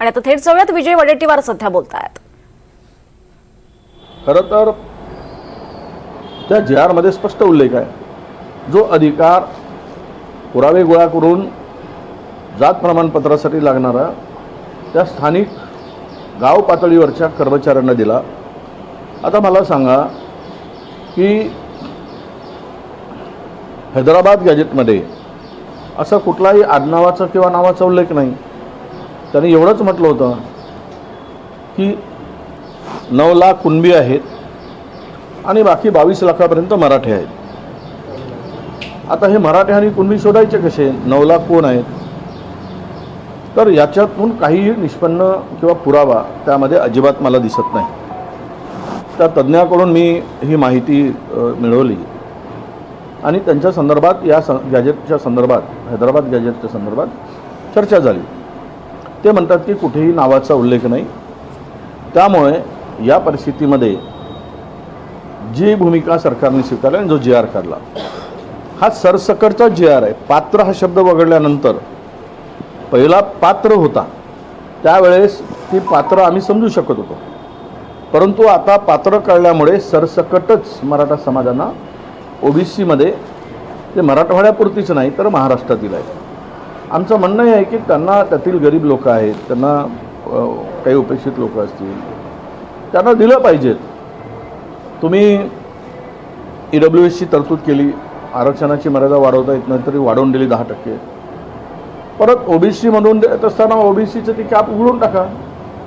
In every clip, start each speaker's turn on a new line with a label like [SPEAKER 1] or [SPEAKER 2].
[SPEAKER 1] आणि आता थेट जाऊयात. विजय वडेट्टीवार सध्या बोलतायत.
[SPEAKER 2] खरं तर त्या जे आरमध्ये स्पष्ट उल्लेख आहे. जो अधिकार पुरावे गोळा करून जात प्रमाणपत्रासाठी लागणारा त्या स्थानिक गाव पातळीवरच्या कर्मचाऱ्यांना दिला. आता मला सांगा की हैदराबाद गॅजेटमध्ये असा कुठलाही आडनावाचा किंवा नावाचा उल्लेख नाही. त्यांनी एवढंच म्हटलं होतं की नऊ लाख कुणबी आहेत आणि बाकी बावीस लाखापर्यंत मराठे आहेत. आता हे मराठे आणि कुणबी शोधायचे कसे? नऊ लाख कोण आहेत? तर याच्यातून काहीही निष्पन्न किंवा पुरावा त्यामध्ये अजिबात मला दिसत नाही. त्या तज्ज्ञाकडून मी ही माहिती मिळवली. आणि त्यांच्या संदर्भात या स गॅजेटच्या संदर्भात हैदराबाद गॅजेटच्या संदर्भात चर्चा झाली. ते म्हणतात की कुठेही नावाचा उल्लेख नाही. त्यामुळे या परिस्थितीमध्ये जी भूमिका सरकारने स्वीकारली आणि जो जी आर काढला हा सरसकटचा जी आर आहे. पात्र हा शब्द वगळल्यानंतर पहिला पात्र होता त्यावेळेस ती पात्र आम्ही समजू शकत होतो. परंतु आता पात्र कळल्यामुळे सरसकटच मराठा समाजांना ओबीसीमध्ये ते मराठवाड्यापुरतीच नाही तर महाराष्ट्रातील आहे. आमचं म्हणणं हे आहे की त्यांना त्यातील गरीब लोक आहेत त्यांना काही उपेक्षित लोक असतील त्यांना दिलं पाहिजेत तुम्ही ई डब्ल्यू एसची तरतूद केली आरक्षणाची मर्यादा वाढवता येत नाही तरी वाढवून दिली दहा टक्के. परत ओबीसीमधून देत असताना ओबीसीचं ती कॅप उघडून टाका.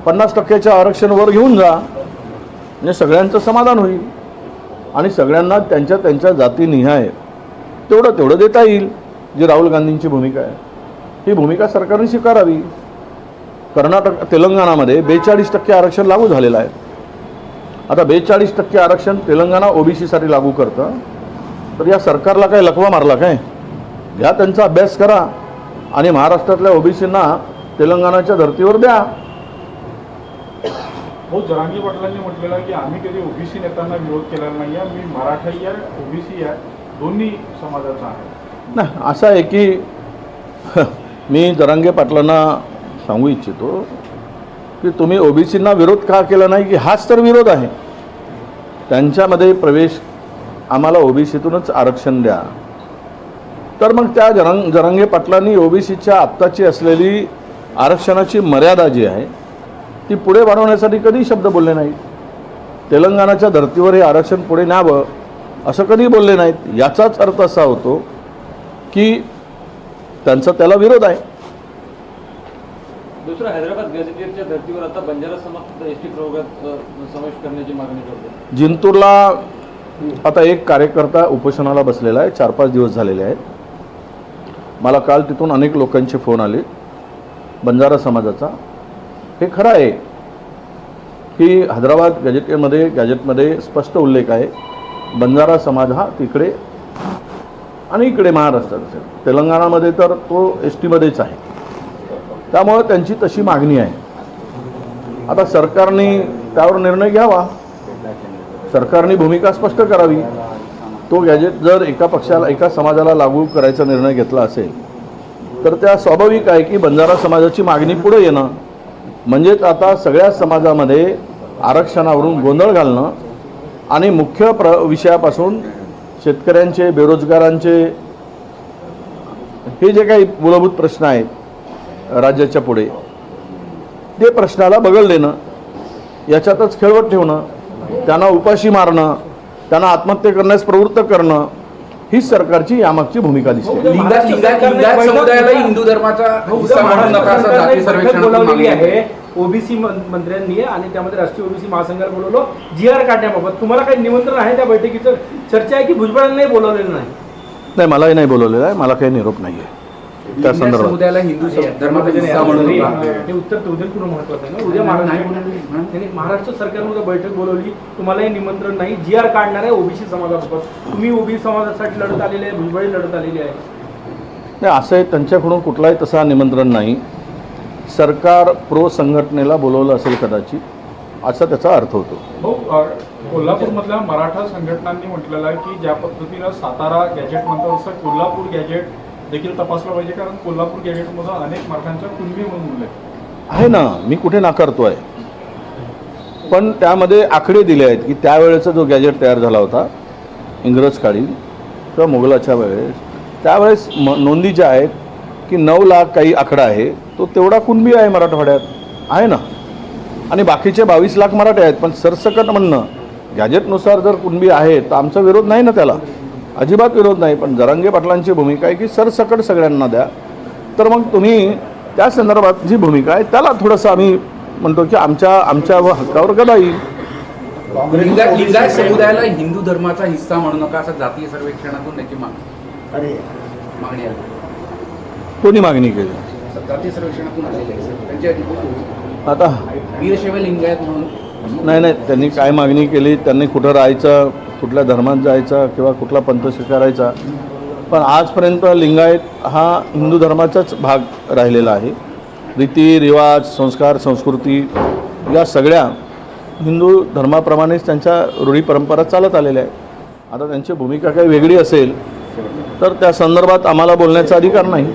[SPEAKER 2] पन्नास टक्क्याच्या आरक्षणवर घेऊन जा. म्हणजे सगळ्यांचं समाधान होईल. आणि सगळ्यांना त्यांच्या त्यांच्या जातीनिहाय तेवढं तेवढं देता येईल जी राहुल गांधींची भूमिका आहे. ही भूमिका सरकारने स्वीकारावी. कर्नाटक तेलंगणामध्ये बेचाळीस टक्के आरक्षण लागू झालेलं आहे. आता बेचाळीस टक्के आरक्षण तेलंगणा ओबीसीसाठी लागू करतं तर या सरकारला काय लकवा मारला काय? घ्या त्यांचा अभ्यास करा आणि महाराष्ट्रातल्या ओबीसींना तेलंगणाच्या धर्तीवर द्या.
[SPEAKER 3] हो जरांगी पाटलांनी म्हटलेलं की आम्ही कधी ओबीसी नेत्यांना विरोध केलेला नाही आहे मी मराठाही आहे ओबीसी आहे. दोन्ही समाजाचा आहे.
[SPEAKER 2] नाही असं आहे की मी जरांगे पाटलांना सांगू इच्छितो की तुम्ही ओबीसींना विरोध का केला नाही की हाच तर विरोध आहे. त्यांच्यामध्ये प्रवेश आम्हाला ओबीसीतूनच आरक्षण द्या. तर मग त्या जरंग जरांगे पाटलांनी ओबीसीच्या आत्ताची असलेली आरक्षणाची मर्यादा जी आहे ती पुढे वाढवण्यासाठी कधी शब्द बोलले नाहीत. तेलंगणाच्या धर्तीवर हे आरक्षण पुढे न्यावं असं कधी बोलले नाहीत. याचाच अर्थ असा होतो की त्यांचा त्याला विरोध आहे.
[SPEAKER 4] दुसरं हैदराबाद गॅझेटियरच्या धर्तीवर आता बंजारा समाज एस टी प्रवर्गात समावेश करण्याची मागणी करतो
[SPEAKER 2] जिंतूरला आता एक कार्यकर्ता उपोषणाला बसलेला आहे. चार पाच दिवस झालेले आहेत. मला काल तिथून अनेक लोकांचे फोन आले. बंजारा समाजाचा. हे खरं आहे की हैदराबाद गॅजेटमध्ये गॅजेटमध्ये स्पष्ट उल्लेख आहे. बंजारा समाज हा तिकडे आणि इकडे महाराष्ट्रात असेल. तेलंगणामध्ये तर तो एस टीमध्येच आहे. त्यामुळं त्यांची तशी मागणी आहे. आता सरकारने त्यावर निर्णय घ्यावा. सरकारने भूमिका स्पष्ट करावी. तो गॅजेट जर एका पक्षाला एका समाजाला लागू करायचा निर्णय घेतला असेल तर त्या स्वाभाविक आहे की बंजारा समाजाची मागणी पुढे येणं म्हणजेच आता सगळ्या समाजामध्ये आरक्षणावरून गोंधळ घालणं आणि मुख्य प्र विषयापासून शेतकऱ्यांचे बेरोजगारांचे हे जे काही मूलभूत प्रश्न आहेत राज्याच्या पुढे ते प्रश्नाला बगल देणं याच्यातच खेळवत ठेवणं त्यांना उपाशी मारणं त्यांना आत्महत्या करण्यास प्रवृत्त करणं हीच सरकारची यामागची भूमिका दिसते.
[SPEAKER 5] हिंदू धर्माचा
[SPEAKER 6] ओबीसी मंत्र्यांनी आणि त्यामध्ये राष्ट्रीय ओबीसी महासंघाला बोलवलं. जी आर काढण्याबाबत तुम्हाला काही निमंत्रण आहे त्या बैठकीचं? चर्चा आहे की भुजबळांनाही बोलावलेलं नाही?
[SPEAKER 2] नाही मलाही नाही बोलवलेलं आहे. मला काही निरोप नाही आहे त्या संदर्भात.
[SPEAKER 5] समुदायाला हिंदू
[SPEAKER 6] हे उत्तर उद्या महत्वाचं आहे ना. उद्या महाराष्ट्र त्यांनी महाराष्ट्र सरकारने उद्या बैठक बोलवली. तुम्हालाही निमंत्रण नाही. जी आर काढणार आहे ओबीसी समाजाबाबत तुम्ही ओबीसी समाजासाठी लढत आलेले आहे भुजबळी लढत आलेली आहे.
[SPEAKER 2] नाही असं आहे त्यांच्याकडून कुठलाही तसा निमंत्रण नाही. सरकार प्रो संघटनेला बोलवलं असेल कदाचित असा त्याचा अर्थ होतो
[SPEAKER 3] हो कोल्हापूरमधल्या मराठा संघटनांनी म्हटलेलं आहे की ज्या पद्धतीनं सातारा गॅजेट म्हणतात तसं कोल्हापूर गॅजेट देखील तपासलं पाहिजे कारण कोल्हापूर गॅजेटमधून अनेक मराठ्यांचा कुणबी म्हणून आहे.
[SPEAKER 2] ना मी कुठे नाकारतो आहे पण त्यामध्ये आकडे दिले आहेत की त्यावेळेचा जो गॅजेट तयार झाला होता इंग्रज काळी किंवा मोगलाच्या वेळेस त्यावेळेस म नोंदी ज्या आहेत की नऊ लाख काही आकडा आहे तो तेवढा कुणबी आहे मराठवाड्यात? आहे ना. आणि बाकीचे बावीस लाख मराठे आहेत पण सरसकट म्हणणं गॅजेटनुसार जर कुणबी आहे तर आमचा विरोध नाही ना त्याला. अजिबात विरोध नाही पण जरांगे पाटलांची भूमिका आहे की सरसकट सगळ्यांना द्या. तर मग तुम्ही त्या संदर्भात जी भूमिका आहे त्याला थोडंसं आम्ही म्हणतो की आमच्या आमच्या व हक्कावर गदा येईल
[SPEAKER 5] लिंगायत समुदायाला हिंदू धर्माचा हिस्सा म्हणू नका असं जातीय सर्वेक्षणातून त्याची माग मागणी आली.
[SPEAKER 2] कोणी मागणी केली?
[SPEAKER 5] सर्वेक्षणातून आलेली सर.
[SPEAKER 2] आता
[SPEAKER 5] वीरशैव लिंगायत म्हणून.
[SPEAKER 2] नाही नाही त्यांनी काय मागणी केली? त्यांनी कुठं राहायचं? कुठल्या धर्मात जायचं? किंवा कुठला पंथ स्वीकारायचा पण आजपर्यंत लिंगायत हा हिंदू धर्माचाच भाग राहिलेला आहे. रीती रिवाज संस्कार संस्कृती या सगळ्या हिंदू धर्माप्रमाणेच त्यांच्या रूढी परंपरा चालत आलेल्या आहेत. आता त्यांची भूमिका काही वेगळी असेल तर त्या संदर्भात आम्हाला बोलण्याचा अधिकार नाही.